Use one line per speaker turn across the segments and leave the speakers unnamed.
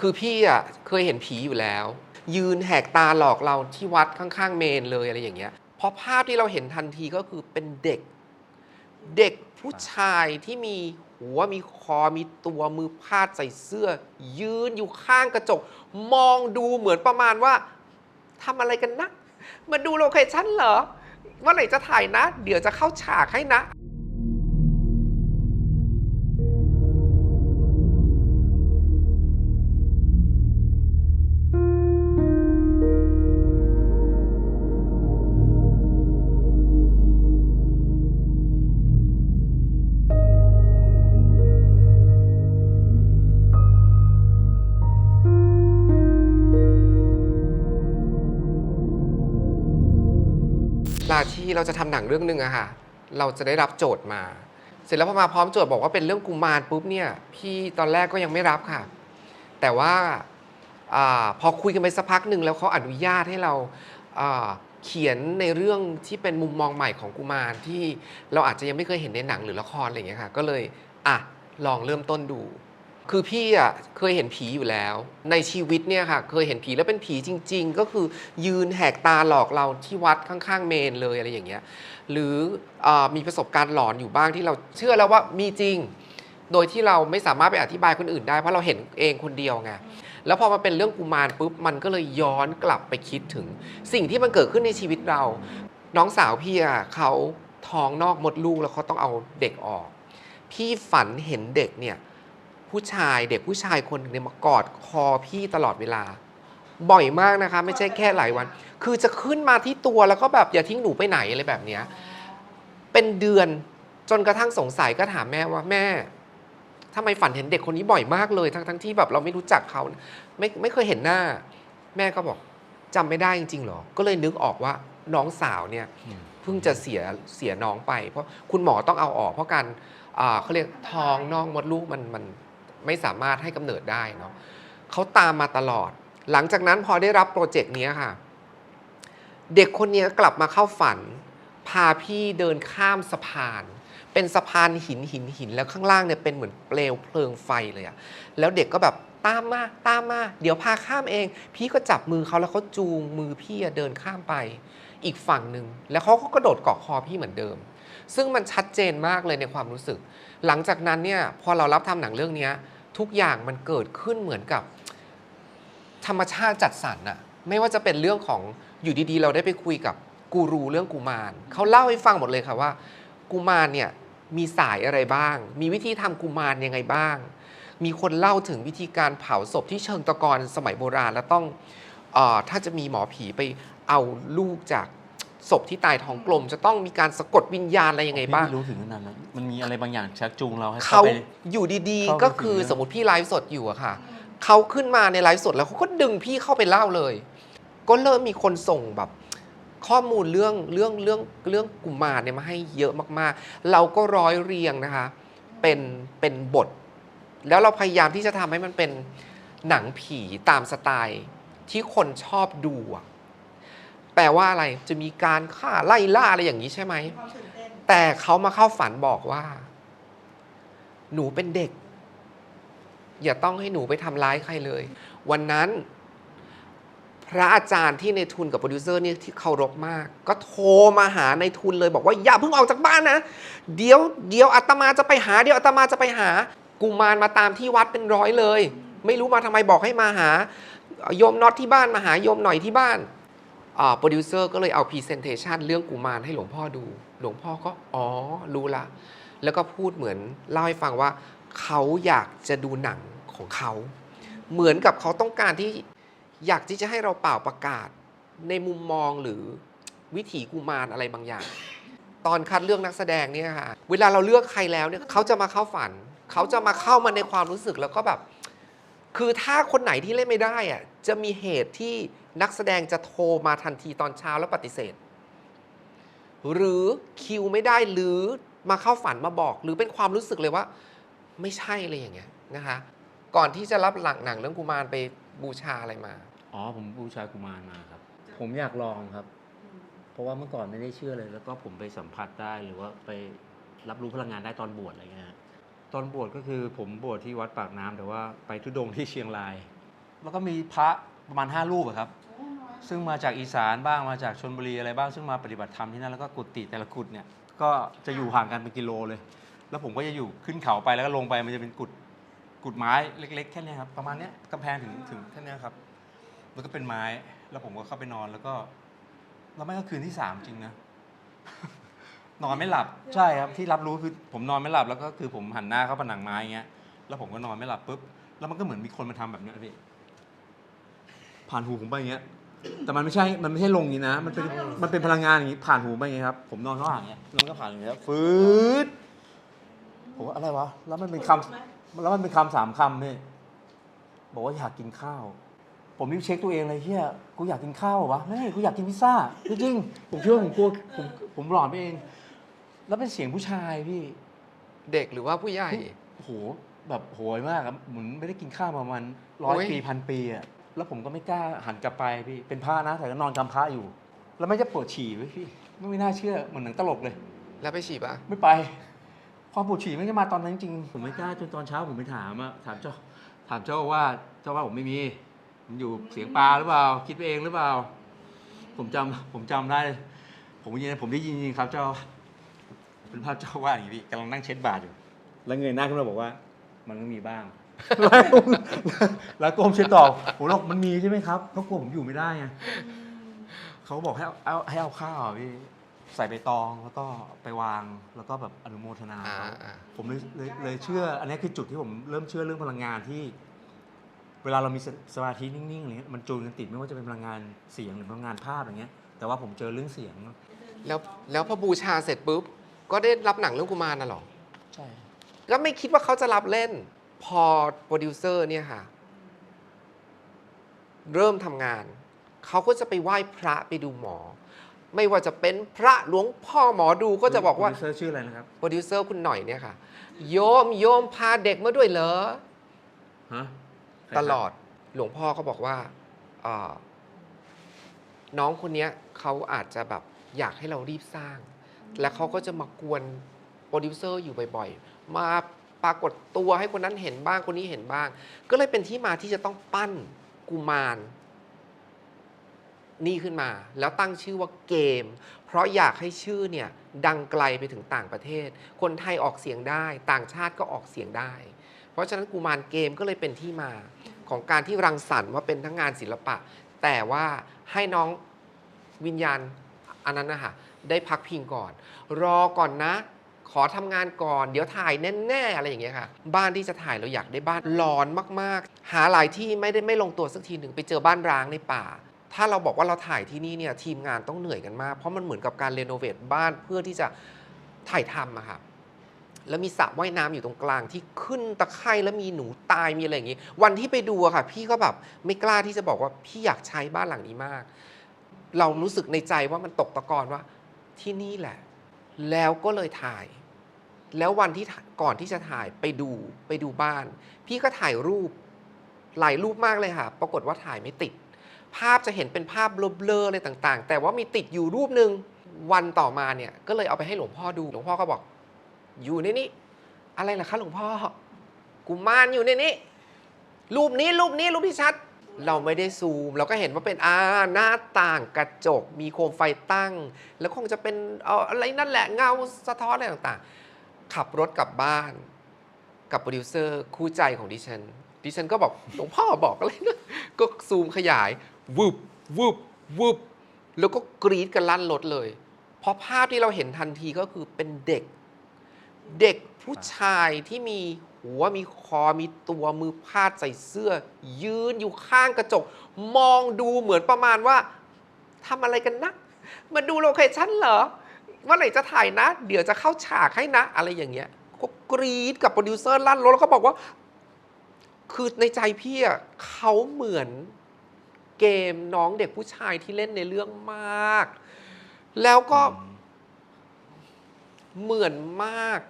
คือพี่อะเคยเห็นผีอยู่แล้ว ยืนแหกตาหลอกเราที่วัดข้างๆ เมนเลยอะไรอย่างเงี้ยเพราะภาพที่เราเห็นทันทีก็คือเป็นเด็ก เด็กผู้ชายที่มีหัวมีคอมีตัวมือพาดใส่เสื้อ ยืนอยู่ข้างกระจก มองดูเหมือนประมาณว่าทำอะไรกันนะมาดูโลเคชั่นเหรอเมื่อไหร่จะถ่ายนะ เดี๋ยวจะเข้าฉากให้นะาที่เราจะทำหนังเรื่องหนึ่งอะค่ะ เราจะได้รับโจทย์มา เสร็จแล้วพอมาพร้อมโจทย์บอกว่าเป็นเรื่องกุมารปุ๊บเนี่ย พี่ตอนแรกก็ยังไม่รับค่ะ แต่ว่าอพอคุยกันไปสักพักหนึ่งแล้วเขาอนุญาตให้เราอ่าเขียนในเรื่องที่เป็นมุมมองใหม่ของกุมารที่เราอาจจะยังไม่เคยเห็นในหนังหรือละครอะไรอย่างเงี้ยค่ะ ก็เลยอะลองเริ่มต้นดู คือพี่อะเคยเห็นผีอยู่แล้ว ในชีวิตเนี่ยค่ะ เคยเห็นผีแล้วเป็นผีจริง ๆ ก็คือยืนแหกตาหลอกเราที่วัดข้างๆเมนเลยอะไรอย่างเงี้ยหรืออมีประสบการณ์หลอนอยู่บ้างที่เราเชื่อแล้วว่ามีจริง โดยที่เราไม่สามารถไปอธิบายคนอื่นได้เพราะเราเห็นเองคนเดียวไงแล้วพอมาเป็นเรื่องกุมารปุ๊บมันก็เลยย้อนกลับไปคิดถึง สิ่งที่มันเกิดขึ้นในชีวิตเรา น้องสาวพี่อะเขาท้องนอกมดลูกแล้วเขาต้องเอาเด็กออก พี่ฝันเห็นเด็กเนี่ย ผู้ชายเด็กผู้ชายคนหนึ่งเนี่ยมากอดคอพี่ตลอดเวลา บ่อยมากนะคะ ไม่ใช่แค่หลายวัน คือจะขึ้นมาที่ตัวแล้วก็แบบอย่าทิ้งหนูไปไหนอะไรแบบเนี้ยเป็นเดือนจนกระทั่งสงสัยก็ถามแม่ว่าแม่ทำไมฝันเห็นเด็กคนนี้บ่อยมากเลยทั้งทั้งที่แบบเราไม่รู้จักเขาไม่ไม่เคยเห็นหน้า แม่ก็บอกจำไม่ได้จริงๆเหรอ ก็เลยนึกออกว่าน้องสาวเนี่ยเพิ่งจะเสียเสียน้องไป เพราะคุณหมอต้องเอาออก เพราะการอ่าเขาเรียกท้องนอกมดลูกมันมัน ไม่สามารถให้กำเนิดได้เนาะเขาตามมาตลอด หลังจากนั้นพอได้รับโปรเจกต์นี้ค่ะ เด็กคนนี้กลับมาเข้าฝัน พาพี่เดินข้ามสะพาน เป็นสะพานหินหินหินแล้วข้างล่างเนี่ยเป็นเหมือนเปลวเพลิงไฟเลยอะแล้วเด็กก็แบบตามมาตามมาเดี๋ยวพาข้ามเอง พี่ก็จับมือเขาแล้วเขาจูงมือพี่เดินข้ามไป อีกฝั่งหนึ่งแล้วเขาก็กระโดดเกาะคอพี่เหมือนเดิม ซึ่งมันชัดเจนมากเลยในความรู้สึก หลังจากนั้นเนี่ยพอเรารับทำหนังเรื่องเนี้ย ทุกอย่างมันเกิดขึ้นเหมือนกับ ธรรมชาติจัดสรรอะไม่ว่าจะเป็นเรื่องของอยู่ดีๆ เราได้ไปคุยกับกูรูเรื่องกุมารเขาเล่าให้ฟังหมดเลยค่ะว่า กุมารเนี่ยมีสายอะไรบ้าง มีวิธีทำกุมารยังไงบ้าง มีคนเล่าถึงวิธีการเผาศพที่เชิงตะกอนสมัยโบราณ แล้วต้องออถ้าจะมีหมอผีไปเอาลูกจาก ศพที่ตายท้องกลม จะต้องมีการสะกดวิญญาณอะไรยังไงบ้าง
พี่ม่รู้ถึงขนาดนั้นมันมีอะไรบางอย่างชักจูงเราให้
เขา
เข้าไป
อยู่ดี
เข้าไป
ๆ ก็คือ
ถึงเรื่อง
สมมติพี่ไลฟ์สดอยู่อะค่ะ เขาขึ้นมาในไลฟ์สดแล้วเขาก็ดึงพี่เข้าไปเล่าเลย ก็เริ่มมีคนส่งแบบ ข้อมูลเรื่องเรื่องเรื่องเรื่องกุมารเนี่ยมาให้เยอะมากๆ เราก็ร้อยเรียงนะคะ เป็นเป็นบท แล้วเราพยายามที่จะทำให้มันเป็นหนังผีตามสไตล์ที่คนชอบดูอะ แปลว่าอะไรจะมีการฆ่าไล่ล่าอะไรอย่างนี้ใช่ไหม
ความตื่นเต้น
แต่เขามาเข้าฝันบอกว่า หนูเป็นเด็ก อย่าต้องให้หนูไปทำร้ายใครเลย วันนั้น พระอาจารย์ที่ในทุนกับโปรดิวเซอร์เนี่ยที่เคารพมาก ก็โทรมาหาในทุนเลยบอกว่าอย่าเพิ่งออกจากบ้านนะเดี๋ยวเดี๋ยวอาตมาจะไปหา เดี๋ยวอาตมาจะไปหา กุมารมาตามที่วัดเป็นร้อยเลย ไม่รู้มาทำไมบอกให้มาหาโยมน็อตที่บ้านมาหาโยมหน่อยที่บ้านอ่า โปรดิวเซอร์ก็เลยเอาพรีเซนเทชันเรื่องกุมารให้หลวงพ่อดู หลวงพ่อก็อ๋อรู้ละ แล้วก็พูดเหมือนเล่าให้ฟังว่าเขาอยากจะดูหนังของเขา เหมือนกับเขาต้องการที่อยากที่จะให้เราเป่าประกาศในมุมมองหรือวิถีกุมารอะไรบางอย่าง ตอนคัดเลือกนักแสดงเนี่ยค่ะ เวลาเราเลือกใครแล้วเนี่ยเขาจะมาเข้าฝัน เขาจะมาเข้ามาในความรู้สึกแล้วก็แบบ คือถ้าคนไหนที่เล่นไม่ได้อะจะมีเหตุที่ นักแสดงจะโทรมาทันทีตอนเช้าแล้วปฏิเสธ หรือคิวไม่ได้หรือมาเข้าฝันมาบอก หรือเป็นความรู้สึกเลยว่า ไม่ใช่อะไรอย่างเงี้ยนะคะ ก่อนที่จะรับหลังหนังเรื่องกุมารไปบูชาอะไรมา
อ๋อผมบูชากุมารมาครับ ผมอยากลองครับ เพราะว่าเมื่อก่อนไม่ได้เชื่อเลย แล้วก็ผมไปสัมผัสได้หรือว่าไปรับรู้พลังงานได้ตอนบวชอะไรเงี้ยฮะตอนบวชก็คือผมบวชที่วัดปากน้ำแต่ว่าไปทุดงค์ที่เชียงราย แล้วก็มีพระประมาณ5รูปอะครับ ซึ่งมาจากอีสานบ้างมาจากชนบุรีอะไรบ้างซึ่งมาปฏิบัติธรรมที่นั่นแล้วก็กุฏิแต่ละกุฏเนี่ยก็จะอยู่ห่างกันเป็นกิโลเลย แล้วผมก็จะอยู่ขึ้นเขาไปแล้วก็ลงไปมันจะเป็นกุฏกุฏไม้เล็ก ๆ แค่เนี้ยครับประมาณเนี้ยกำแพงถึงถึงแค่เนี้ยครับแล้วก็เป็นไม้แล้วผมก็เข้าไปนอนแล้วก็แล้วไม่ก็คืนที่สามจริงนะนอนไม่หลับใช่ครับที่รับรู้คือผมนอนไม่หลับแล้วก็คือผมหันหน้าเข้าผนังไม้อย่างเงี้ยแล้วผมก็นอนไม่หลับปุ๊บแล้วมันก็เหมือนมีคนมาทำแบบเนี้ยพี่ผ่านหูผมไปอย่างเงี้ย แต่มันไม่ใช่ มันไม่ใช่ลงอย่างนี้นะ มันเป็น มันเป็นพลังงานอย่างนี้ผ่านหูไปอย่างนี้ครับ ผมนอนข้างหลังอย่างเงี้ยแล้วมันก็ผ่านอย่างเงี้ยฟืดผมว่าอะไรวะ แล้วมันเป็นคำแล้วมันเป็นคำสามคำพี่บอกว่าอยากกินข้าว ผมรีบเช็คตัวเองเลยเฮียกูอยากกินข้าวเหรอวะไม่กูอยากกินพิซซ่าจริงๆผมเชื่อผมกลัวผมผมหลอนไปเอง แล้วเป็นเสียงผู้ชายพี่
เด็กหรือว่าผู้ใหญ่
โอ้โหแบบโหยมากครับเหมือนไม่ได้กินข้าวมาประมาณร้อย
โอ้ย
ปีพันปีอะ แล้วผมก็ไม่กล้าหันกลับไปพี่เป็นพระนะแต่ก็นอนกำพระอยู่ แล้วไม่จะปวดฉี่ไว้ยพี่ไม่ไม่น่าเชื่อเหมือนหนังตลกเลย
แล้วไปฉีดปะ
ไม่ไป ความปวดฉี่ไม่ได้มาตอนนั้นจริงผมไม่กล้าจนตอนเช้าผมไปถามอะถามเจ้า ถามเจ้าว่าเจ้าว่าผมไม่มีมันอยู่เสียงปลาหรือเปล่า คิดไปเองหรือเปล่า ผมจำผมจำได้ ผมยินผมได้ยินจริงๆครับ เจ้า เป็นภาพเจ้าว่าอย่างนี้พี่กำลังนั่งเช็ดบาทอยู่ แล้วเงยหน้าขึ้นมาบอกว่า มันก็มีบ้าง แล้วโกมเช็ดต่อผมบอกมันมีใช่ไหมครับเขากลัวผมอยู่ไม่ได้ไงเขาก็บอกให้เอาเอาให้เอาข้าวอะพี่ใส่ใบตองแล้วก็ไปวางแล้วก็แบบอนุโมทนา
อ่า
เขา
อ่า
ผมเลยเลยเลยเชื่อ อันนี้คือจุดที่ผมเริ่มเชื่อเรื่องพลังงานที่ เวลาเรามีสสมาธินิ่งๆอะไรเงี้ยมันจูนกันติดไม่ว่าจะเป็นพลังงานเสียงหรือพลังงานภาพอย่างเงี้ย แต่ว่าผมเจอเรื่องเสียง
แล้วแล้วพอบูชาเสร็จปุ๊บ ก็ได้รับหนังเรื่องกุมารน่ะเหรอ
ใช่
ก็ไม่คิดว่าเขาจะรับเล่น พอโปรดิวเซอร์เนี่ยค่ะ เริ่มทำงาน เขาก็จะไปไหว้พระไปดูหมอ ไม่ว่าจะเป็นพระหลวงพ่อหมอดูก็จะบอกว่า
โปรดิวเซอร์ชื่ออะไรนะครับ
โปรดิวเซอร์คุณหน่อยเนี่ยค่ะ โยมโยมพาเด็กมาด้วยเหรอ
ฮะใคร
ต
ครับ
ลอดหลวงพ่อก็บอกว่าเอ่อน้องคนเนี้ยเขาอาจจะแบบอยากให้เรารีบสร้าง และเขาก็จะมากวนโปรดิวเซอร์อยู่บ่อยๆ มา ปรากฏตัวให้คนนั้นเห็นบ้างคนนี้เห็นบ้าง ก็เลยเป็นที่มาที่จะต้องปั้นกุมาร นี่ขึ้นมา แล้วตั้งชื่อว่าเกม เพราะอยากให้ชื่อเนี่ยดังไกลไปถึงต่างประเทศ คนไทยออกเสียงได้ ต่างชาติก็ออกเสียงได้ เพราะฉะนั้นกุมารเกมก็เลยเป็นที่มาของการที่รังสรรค์ว่าเป็นทั้งงานศิลปะ แต่ว่าให้น้องวิญญาณอันนั้นนะคะได้พักพิงก่อน รอก่อนนะ ขอทำงานก่อน เดี๋ยวถ่ายแน่ๆอะไรอย่างเงี้ยค่ะ บ้านที่จะถ่ายเราอยากได้บ้านร้อนมากๆ หาหลายที่ไม่ได้ไม่ลงตัวสักทีหนึ่งไปเจอบ้านร้างในป่า ถ้าเราบอกว่าเราถ่ายที่นี่เนี่ยทีมงานต้องเหนื่อยกันมาก เพราะมันเหมือนกับการเรโนเวทบ้านเพื่อที่จะถ่ายทำอะค่ะแล้วมีสระว่ายน้ำอยู่ตรงกลางที่ขึ้นตะไคร่แล้วมีหนูตายมีอะไรอย่างงี้ วันที่ไปดูอะค่ะ พี่ก็แบบไม่กล้าที่จะบอกว่าพี่อยากใช้บ้านหลังนี้มาก เรารู้สึกในใจว่ามันตกตะกอนว่าที่นี่แหละ แล้วก็เลยถ่าย แล้ววันที่ก่อนที่จะถ่ายไปดูไปดูบ้าน พี่ก็ถ่ายรูปหลายรูปมากเลยค่ะ ปรากฏว่าถ่ายไม่ติด ภาพจะเห็นเป็นภาพเบลอๆอะไรต่างๆ แต่ว่ามีติดอยู่รูปหนึ่งวันต่อมาเนี่ย ก็เลยเอาไปให้หลวงพ่อดู หลวงพ่อก็บอก อยู่ในนี้อะไรล่ะคะหลวงพ่อ กุมารอยู่ในนี้รูปนี้รูปนี้รูปที่ชัด เราไม่ได้ซูม เราก็เห็นว่าเป็นอาหน้าต่างกระจก มีโคมไฟตั้ง แล้วคงจะเป็นเอาอะไรนั่นแหละเงาสะท้อนอะไรต่างๆ ขับรถกลับบ้าน กับโปรดิวเซอร์คู่ใจของดิฉัน ดิฉันก็บอกหลวงพ่อบอกอะไรนะก็ซูมขยายวึบวึบวึบแล้วก็กรีดกันลั่นรถเลย เพราะภาพที่เราเห็นทันทีก็คือเป็นเด็ก เด็กผู้ชายที่มี หัวมีคอมีตัวมือพาดใส่เสื้อ ยืนอยู่ข้างกระจก มองดูเหมือนประมาณว่าทำอะไรกันนะมาดูโลเคชั่นเหรอเมื่อไหร่จะถ่ายนะ เดี๋ยวจะเข้าฉากให้นะ อะไรอย่างเงี้ยก็กรีดกับโปรดิวเซอร์ลั่นรถแล้วก็บอกว่า คือในใจพี่อะเขาเหมือนเกมน้องเด็กผู้ชายที่เล่นในเรื่องมาก แล้วก็เหมือนมาก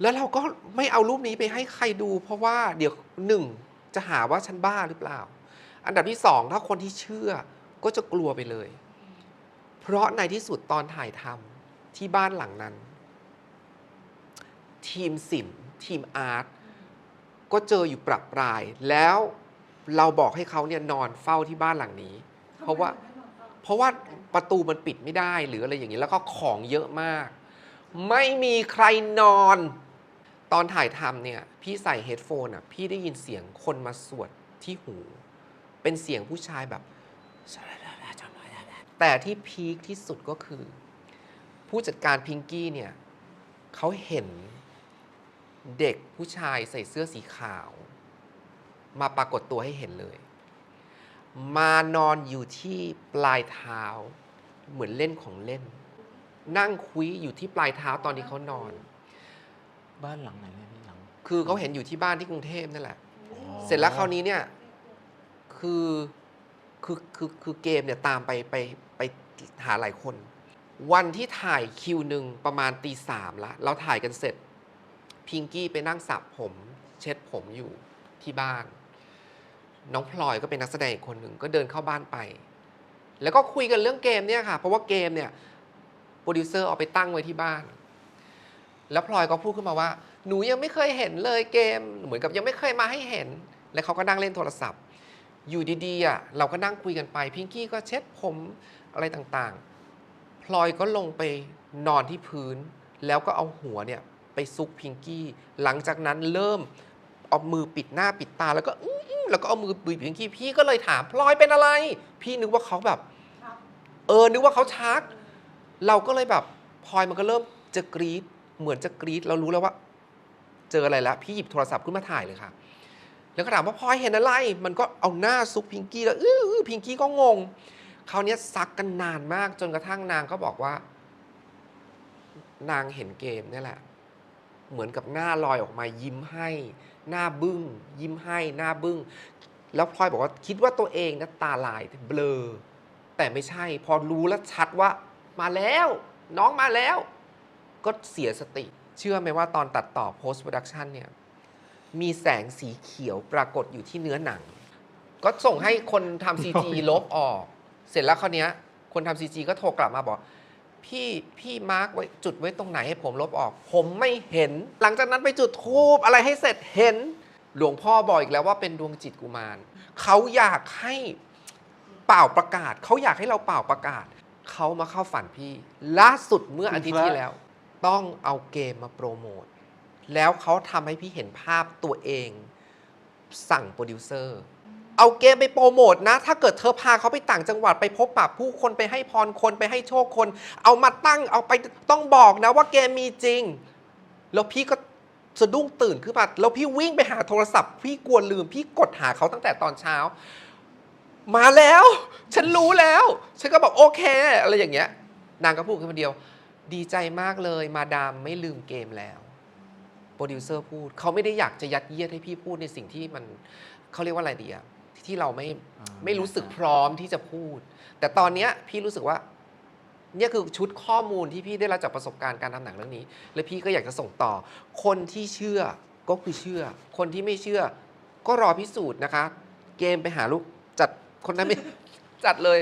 แล้วเราก็ไม่เอารูปนี้ไปให้ใครดู เพราะว่าเดี๋ยวหนึ่งจะหาว่าฉันบ้าหรือเปล่า อันดับที่สองถ้าคนที่เชื่อก็จะกลัวไปเลย เพราะในที่สุดตอนถ่ายทำที่บ้านหลังนั้น ทีมศิลป์ทีมอาร์ตก็เจออยู่ปรับปราย แล้วเราบอกให้เขาเนี่ยนอนเฝ้าที่บ้านหลังนี้ เพราะว่าเพราะว่าประตูมันปิดไม่ได้หรืออะไรอย่างนี้ แล้วก็ของเยอะมาก ไม่มีใครนอน ตอนถ่ายทำเนี่ยพี่ใส่เฮดโฟนอะพี่ได้ยินเสียงคนมาสวดที่หู เป็นเสียงผู้ชายแบบ แต่ที่พีคที่สุดก็คือ ผู้จัดการพิงกี้เนี่ยเขาเห็นเด็กผู้ชายใส่เสื้อสีขาว มาปรากฏตัวให้เห็นเลย มานอนอยู่ที่ปลายเท้า เหมือนเล่นของเล่น นั่งคุยอยู่ที่ปลายเท้าตอนที่เขานอน
บ้านหลังไหนเนี่ยพี่หลัง
คือเขาเห็นอยู่ที่บ้านที่กรุงเทพนั่นแหละ
อ๋อ
เสร็จแล้วคราวนี้เนี่ยคือคือคือคือเกมเนี่ยตามไปไปไปหาหลายคน วันที่ถ่ายคิวหนึ่งประมาณตีสามละเราถ่ายกันเสร็จ พิงกี้ไปนั่งสระผม เช็ดผมอยู่ที่บ้าน น้องพลอยก็เป็นนักแสดงอีกคนหนึ่งก็เดินเข้าบ้านไป แล้วก็คุยกันเรื่องเกมเนี่ยค่ะ เพราะว่าเกมเนี่ยโปรดิวเซอร์เอาไปตั้งไว้ที่บ้าน แล้วพลอยก็พูดขึ้นมาว่า หนูยังไม่เคยเห็นเลยเกม เหมือนกับยังไม่เคยมาให้เห็น แล้วเขาก็นั่งเล่นโทรศัพท์ อยู่ดีๆอะเราก็นั่งคุยกันไป พิงกี้ก็เช็ดผมอะไรต่างๆ พลอยก็ลงไปนอนที่พื้น แล้วก็เอาหัวเนี่ยไปซุกพิงกี้ หลังจากนั้นเริ่มเอามือปิดหน้าปิดตา แล้วก็อื้อๆแล้วก็เอามือบีบพิงกี้พี่ก็เลยถามพลอยเป็นอะไร พี่นึกว่าเขาแบบ เออนึกว่าเขาชัก เราก็เลยแบบพลอยมันก็เริ่มจะกรีด เหมือนจะกรีดเรารู้แล้วว่า เจออะไรแล้วพี่หยิบโทรศัพท์ขึ้นมาถ่ายเลยค่ะ แล้วก็ถามว่าพลอยเห็นอะไร มันก็เอาหน้าซุกพิงกี้แล้วอื้ออพิงกี้ก็งงคราวนี้ซักกันนานมากจนกระทั่งนางก็บอกว่า นางเห็นเกมนี่แหละ เหมือนกับหน้าลอยออกมายิ้มให้ หน้าบึ้ง ยิ้มให้หน้าบึ้ง แล้วพลอยบอกว่าคิดว่าตัวเองนะตาลายเบลอ แต่ไม่ใช่ พอรู้แล้วชัดว่า มาแล้ว น้องมาแล้ว ก็เสียสติ เชื่อไหมว่าตอนตัดต่อ post production เนี่ย มีแสงสีเขียวปรากฏอยู่ที่เนื้อหนัง ก็ส่งให้คนทำ CG ลบออก เสร็จแล้วคราวเนี้ย คนทำ CG ก็โทรกลับมาบอก พี่พี่มาร์กไว้จุดไว้ตรงไหนให้ผมลบออก ผมไม่เห็น หลังจากนั้นไปจุดทูบอะไรให้เสร็จเห็น หลวงพ่อบอกอีกแล้วว่าเป็นดวงจิตกุมารเขาอยากให้เป่าประกาศ เขาอยากให้เราเป่าประกาศ เขามาเข้าฝันพี่ ล่าสุดเมื่ออาทิตย์ที่แล้ว ต้องเอาเกมมาโปรโมท แล้วเขาทำให้พี่เห็นภาพตัวเอง สั่งโปรดิวเซอร์ เอาเกมไปโปรโมทนะ ถ้าเกิดเธอพาเขาไปต่างจังหวัดไปพบปะผู้คนไปให้พรคนไปให้โชคคน เอามาตั้งเอาไปต้องบอกนะว่าเกมมีจริง แล้วพี่ก็สะดุ้งตื่นขึ้นมาแล้วพี่วิ่งไปหาโทรศัพท์ พี่กลัวลืม พี่กดหาเขาตั้งแต่ตอนเช้า มาแล้ว ฉันรู้แล้ว ฉันก็บอกโอเค อะไรอย่างเงี้ย นางก็พูดแค่คนเดียว ดีใจมากเลยมาดามไม่ลืมเกมแล้วโปรดิวเซอร์พูดเขาไม่ได้อยากจะยัดเยียดให้พี่พูดในสิ่งที่มันเขาเรียกว่าอะไรดีอะที่เราไม่
อ่า
ไม่รู้สึกพร้อมที่จะพูด แต่ตอนเนี้ยพี่รู้สึกว่าเนี่ยคือชุดข้อมูลที่พี่ได้รับจากประสบการณ์การทำหนังเรื่องนี้ และพี่ก็อยากจะส่งต่อ คนที่เชื่อก็คือเชื่อ คนที่ไม่เชื่อ ก็รอพิสูจน์นะคะ เกมไปหาลูกจัดคนนั้นไม่จัดเลย